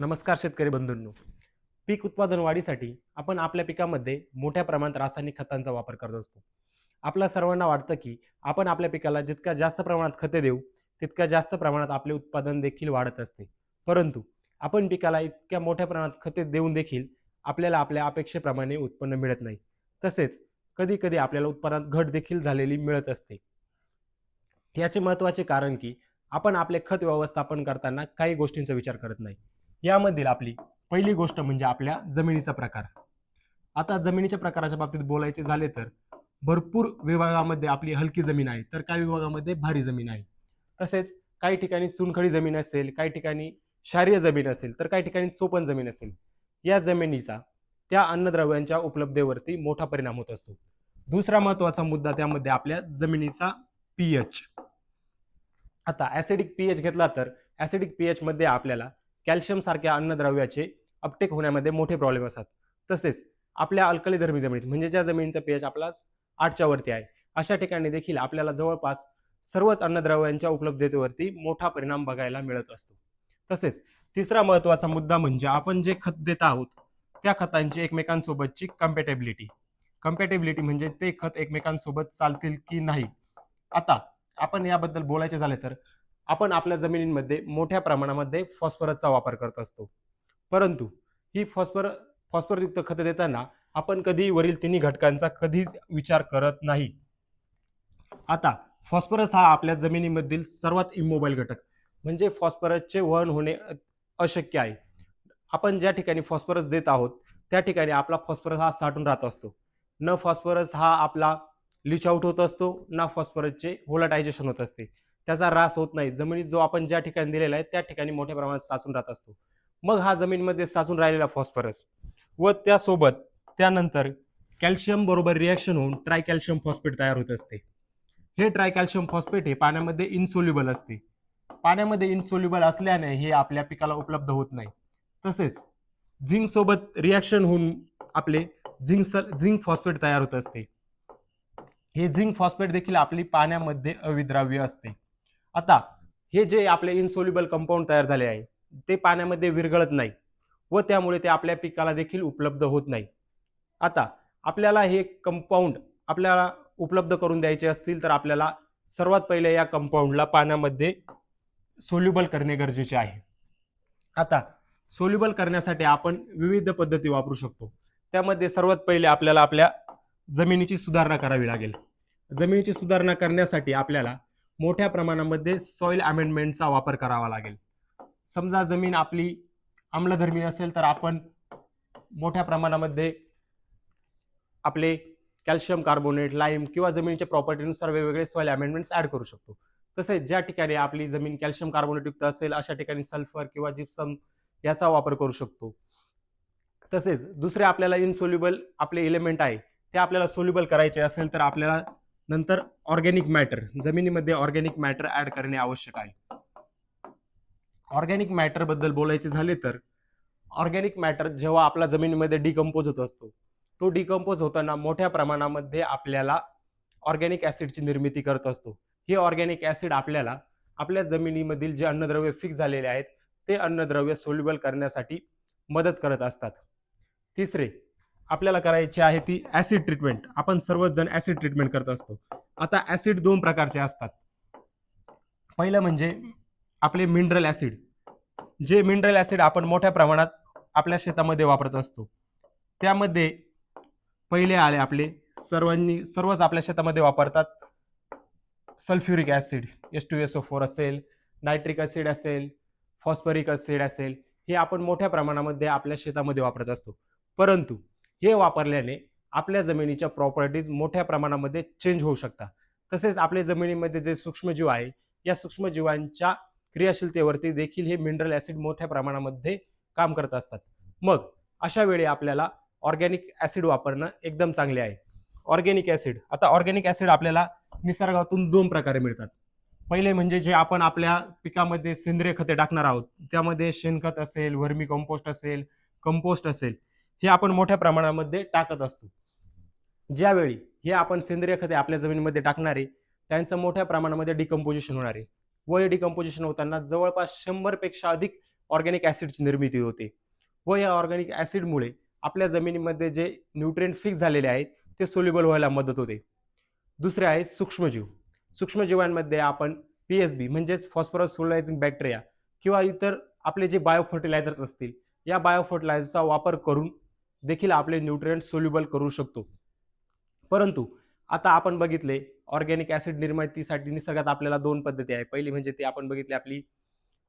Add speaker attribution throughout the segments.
Speaker 1: नमस्कार शेतकरी बंधूंनो. पीक उत्पादन वाढीसाठी आपण आपल्या पिकामध्ये मोठ्या प्रमाणात रासायनिक खतांचा वापर करत असतो. आपल्या सर्वांना वाटतं की आपण आपल्या पिकाला जितक्या जास्त प्रमाणात खते देऊ तितक्या जास्त प्रमाणात आपले उत्पादन देखील वाढत असते. परंतु आपण पिकाला इतक्या मोठ्या प्रमाणात खते देऊन देखील आपल्याला आपल्या अपेक्षेप्रमाणे उत्पन्न मिळत नाही. तसेच कधी कधी आपल्याला उत्पन्नात घट देखील झालेली मिळत असते. याचे महत्त्वाचे कारण की आपण आपले खत व्यवस्थापन करताना काही गोष्टींचा विचार करत नाही. यामधील आपली पहिली गोष्ट म्हणजे आपल्या जमिनीचा प्रकार. आता जमिनीच्या प्रकाराच्या बाबतीत बोलायचे झाले तर भरपूर विभागामध्ये आपली हलकी जमीन आहे तर काही विभागामध्ये भारी जमीन आहे. तसेच काही ठिकाणी चुनखडी जमीन असेल काही ठिकाणी क्षारीय जमीन असेल तर काही ठिकाणी चोपण जमीन असेल. या जमिनीचा त्या अन्नद्रव्यांच्या उपलब्धतेवरती मोठा परिणाम होत असतो. दुसरा महत्त्वाचा मुद्दा त्यामध्ये आपल्या जमिनीचा पीएच आता ऍसिडिक पीएच घेतला तर ऍसिडिक पीएच मध्ये आपल्याला कॅल्शियम सारख्या अन्नद्रव्याचे अपटेक होण्यामध्ये मोठे प्रॉब्लेम असतात. तसेच आपल्या अल्कली धर्मी जमिनीत म्हणजे ज्या जमिनीचा पीएच आपला आठच्या वरती आहे अशा ठिकाणी देखील आपल्याला जवळपास सर्वच अन्नद्रव्यांच्या उपलब्धतेवरती मोठा परिणाम बघायला मिळत असतो. तसेच तिसरा महत्त्वाचा मुद्दा म्हणजे आपण जे खत देत आहोत त्या खतांची एकमेकांसोबतची कम्पॅटेबिलिटी कम्पॅटेबिलिटी म्हणजे ते खत एकमेकांसोबत चालतील की नाही? आता आपण याबद्दल बोलायचे झाले तर आपण आपल्या जमिनींमध्ये मोठ्या प्रमाणामध्ये फॉस्फरसचा वापर करत असतो. परंतु ही फॉस्फर फॉस्फरयुक्त खतं देताना आपण कधी वरील तिन्ही घटकांचा कधीच विचार करत नाही. आता फॉस्फरस हा आपल्या जमिनीमधील सर्वात इमोबाईल घटक म्हणजे फॉस्फरसचे वहन होणे अशक्य आहे. आपण ज्या ठिकाणी फॉस्फरस देत आहोत त्या ठिकाणी आपला फॉस्फरस हा साठून राहत असतो. न फॉस्फरस हा आपला लिच आउट होत असतो ना फॉस्फरसचे होलाटायझेशन होत असते. त्याचा ऱ्हास होत नाही. जमिनीत जो आपण ज्या ठिकाणी दिलेला आहे त्या ठिकाणी मोठ्या प्रमाणात साचून राहत असतो. मग हा जमिनीमध्ये साचून राहिलेला फॉस्फरस व त्यासोबत त्यानंतर कॅल्शियम बरोबर रिॲक्शन होऊन ट्राय कॅल्शियम फॉस्फेट तयार होत असते. हे ट्राय कॅल्शियम फॉस्फेट हे पाण्यामध्ये इन्सोल्युबल असते. पाण्यामध्ये इन्सोल्युबल असल्याने हे आपल्या पिकाला उपलब्ध होत नाही. तसेच झिंक सोबत रिॲक्शन होऊन आपले झिंक झिंक फॉस्फेट तयार होत असते. हे झिंक फॉस्फेट देखील आपली पाण्यामध्ये अविद्राव्य असते. आता हे जे आपले इन्सोल्युबल कंपाऊंड तयार झाले आहे ते पाण्यामध्ये विरघळत नाही व त्यामुळे ते आपल्या पिकाला देखील उपलब्ध होत नाही. आता आपल्याला हे कंपाऊंड आपल्याला उपलब्ध करून द्यायचे असतील तर आपल्याला सर्वात पहिले या कंपाऊंडला पाण्यामध्ये सोल्युबल करणे गरजेचे आहे. आता सोल्युबल करण्यासाठी आपण विविध पद्धती वापरू शकतो. त्यामध्ये सर्वात पहिले आपल्याला आपल्या जमिनीची सुधारणा करावी लागेल. जमिनीची सुधारणा करण्यासाठी आपल्याला मोठ्या प्रमाणामध्ये सॉइल अमेंडमेंटचा वापर करावा लागेल. समजा जमीन आपली आम्लधर्मी असेल तर आपण मोठ्या प्रमाणामध्ये आपले कॅल्शियम कार्बोनेट लाईम किंवा जमिनीच्या प्रॉपर्टीनुसार वेगवेगळे सॉइल अमेंडमेंट्स ऍड करू शकतो. तसेच ज्या ठिकाणी आपली जमीन कॅल्शियम कार्बोनेट युक्त असेल अशा ठिकाणी सल्फर किंवा जिप्सम याचा वापर करू शकतो. तसेच दुसरे आपल्याला इनसोल्युबल आपले एलिमेंट आहे ते आपल्याला सोल्युबल करायचे असेल तर आपल्याला नंतर ऑर्गॅनिक मॅटर जमिनीमध्ये ऑर्गॅनिक मॅटर ऍड करणे आवश्यक आहे. ऑर्गॅनिक मॅटरबद्दल बोलायचे झाले तर ऑर्गॅनिक मॅटर जेव्हा आपला जमिनीमध्ये डिकम्पोज होत असतो तो डिकम्पोज होताना मोठ्या प्रमाणामध्ये आपल्याला ऑर्गॅनिक ॲसिडची निर्मिती करत असतो. हे ऑर्गॅनिक ॲसिड आपल्याला आपल्या जमिनीमधील जे अन्नद्रव्य फिक्स झालेले आहेत ते अन्नद्रव्य सोल्युबल करण्यासाठी मदत करत असतात. तिसरे आपल्याला करायची आहे ती ऍसिड ट्रीटमेंट आपण सर्वच जण ऍसिड ट्रीटमेंट करत असतो. आता ऍसिड दोन प्रकारचे असतात. पहिलं म्हणजे आपले मिनरल ऍसिड जे मिनरल ऍसिड आपण मोठ्या प्रमाणात आपल्या शेतामध्ये वापरत असतो. त्यामध्ये पहिले आले आपले सर्वांनी सर्वच आपल्या शेतामध्ये वापरतात. Sulphuric acid S two S O four असेल नायट्रिक ॲसिड असेल फॉस्फरिक ॲसिड असेल हे आपण मोठ्या प्रमाणामध्ये आपल्या शेतामध्ये वापरत असतो. परंतु हे वापरल्याने आपल्या जमिनीच्या प्रॉपर्टीज मोठ्या प्रमाणामध्ये चेंज होऊ शकतात. तसेच आपल्या जमिनीमध्ये जे सूक्ष्मजीव आहे या सूक्ष्मजीवांच्या क्रियाशीलतेवरती देखील हे मिनरल ॲसिड मोठ्या प्रमाणामध्ये काम करत असतात. मग अशा वेळी आपल्याला ऑर्गॅनिक ॲसिड वापरणं एकदम चांगले आहे. ऑर्गॅनिक ॲसिड आता ऑर्गॅनिक ॲसिड आपल्याला निसर्गातून दोन प्रकारे मिळतात. पहिले म्हणजे जे आपण आपल्या पिकामध्ये सेंद्रिय खते टाकणार आहोत त्यामध्ये शेणखत असेल वर्मी कंपोस्ट असेल कंपोस्ट असेल. हे आपण मोठ्या प्रमाणामध्ये टाकत असतो. ज्यावेळी हे आपण सेंद्रिय खते आपल्या जमिनीमध्ये टाकणारे त्यांचं मोठ्या प्रमाणामध्ये डिकम्पोजिशन होणार आहे. व हे डिकम्पोजिशन होताना जवळपास शंभरपेक्षा अधिक ऑर्गॅनिक ॲसिडची निर्मिती होते. व या ऑर्गॅनिक ॲसिडमुळे आपल्या जमिनीमध्ये जे न्यूट्रिएंट फिक्स झालेले आहेत ते सोल्युबल व्हायला मदत होते. दुसरे आहे सूक्ष्मजीव. सूक्ष्मजीवांमध्ये आपण पी एस बी म्हणजेच फॉस्फरस सोलायझिंग बॅक्टेरिया किंवा इतर आपले जे बायोफर्टिलायझर्स असतील या बायोफर्टिलायझरचा वापर करून देखील आपले न्यूट्रिएंट सोल्युबल करू शकतो. परंतु आता आपण बघितले ऑर्गॅनिक ॲसिड निर्मितीसाठी निसर्गात आपल्याला दोन पद्धती आहे पहिली म्हणजे ते आपण बघितले आपली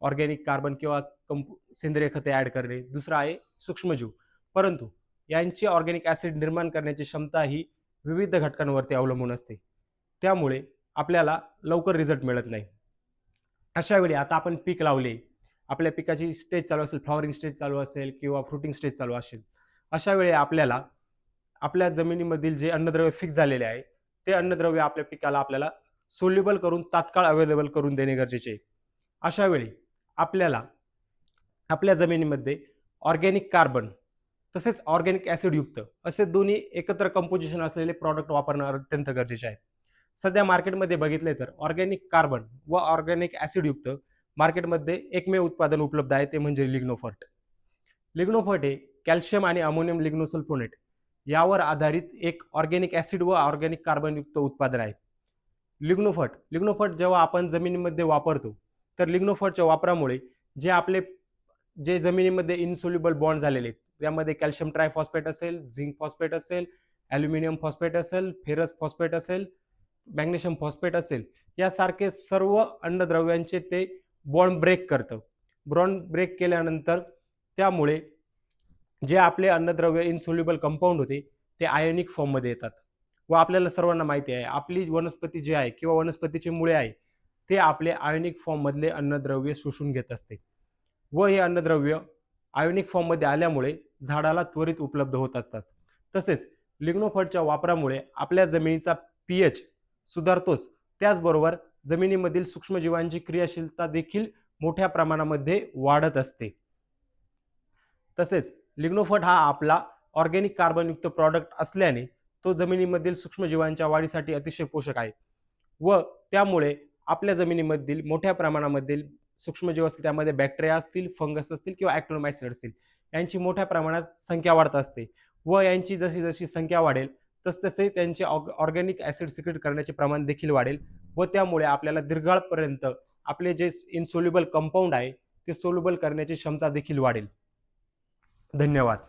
Speaker 1: ऑर्गॅनिक कार्बन किंवा कंप सेंद्रिय खते ॲड करणे. दुसरा आहे सूक्ष्मजीव परंतु यांची ऑर्गॅनिक ॲसिड निर्माण करण्याची क्षमता ही विविध घटकांवरती अवलंबून असते. त्यामुळे आपल्याला लवकर रिझल्ट मिळत नाही. अशा वेळी आता आपण पीक लावले. आपल्या पिकाची स्टेज चालू असेल फ्लॉवरिंग स्टेज चालू असेल किंवा फ्रुटिंग स्टेज चालू असेल. अशा वेळी आपल्याला आपल्या जमिनीमधील जे अन्नद्रव्य फिक्स झालेले आहे ते अन्नद्रव्य आपल्या पिकाला आपल्याला सोल्युबल करून तात्काळ अवेलेबल करून देणे गरजेचे आहे. अशा वेळी आपल्याला आपल्या जमिनीमध्ये ऑर्गॅनिक कार्बन तसेच ऑर्गॅनिक ॲसिडयुक्त असे दोन्ही एकत्र कंपोजिशन असलेले प्रॉडक्ट वापरणं अत्यंत गरजेचे आहे. सध्या मार्केटमध्ये बघितले तर ऑर्गॅनिक कार्बन व ऑर्गॅनिक ॲसिडयुक्त मार्केटमध्ये एकमेव उत्पादन उपलब्ध आहे ते म्हणजे लिग्नोफर्ट. लिग्नोफर्ट हे कॅल्शियम आणि अमोनियम लिग्नोसल्फोनेट यावर आधारित एक ऑर्गॅनिक ॲसिड व ऑर्गॅनिक कार्बनयुक्त उत्पादन आहे. लिग्नोफर्ट लिग्नोफर्ट जेव्हा आपण जमिनीमध्ये वापरतो तर लिग्नोफर्टच्या वापरामुळे जे आपले जे जमिनीमध्ये इन्सोल्युबल बॉन्ड झालेले आहेत त्यामध्ये कॅल्शियम ट्रायफॉस्फेट असेल झिंक फॉस्फेट असेल ॲल्युमिनियम फॉस्फेट असेल फेरस फॉस्फेट असेल मॅग्नेशियम फॉस्फेट असेल यासारखे सर्व अन्नद्रव्यांचे ते बॉन्ड ब्रेक करतं. बॉन्ड ब्रेक केल्यानंतर त्यामुळे जे आपले अन्नद्रव्य इन्सोल्युबल कंपाऊंड होते ते आयोनिक फॉर्ममध्ये येतात. व आपल्याला सर्वांना माहिती आहे आपली वनस्पती जी आहे किंवा वनस्पतीची मुळे आहे ते आपले आयोनिक फॉर्ममधले अन्नद्रव्य शोषून घेत असते. व हे अन्नद्रव्य आयोनिक फॉर्ममध्ये आल्यामुळे झाडाला त्वरित उपलब्ध होत असतात. तसेच लिग्नोफर्टच्या वापरामुळे आपल्या जमिनीचा पी एच सुधारतोच. त्याचबरोबर जमिनीमधील सूक्ष्मजीवांची क्रियाशीलता देखील मोठ्या प्रमाणामध्ये वाढत असते. तसेच लिग्नोफट हा आपला ऑर्गॅनिक कार्बनयुक्त प्रॉडक्ट असल्याने तो जमिनीमधील सूक्ष्मजीवांच्या वाढीसाठी अतिशय पोषक आहे. व त्यामुळे आपल्या जमिनीमधील मोठ्या प्रमाणामधील सूक्ष्मजीव असतील त्यामध्ये बॅक्टेरिया असतील फंगस असतील किंवा ॲक्टोमायसिड असतील यांची मोठ्या प्रमाणात संख्या वाढत असते. व यांची जशी जशी संख्या वाढेल तसतसे त्यांचे ऑग ऑर्गॅनिक ॲसिड सिक्रेट करण्याचे प्रमाण देखील वाढेल. व त्यामुळे आपल्याला दीर्घाळपर्यंत आपले जे इन्सोल्युबल कंपाऊंड आहे ते सोल्युबल करण्याची क्षमता देखील वाढेल. धन्यवाद.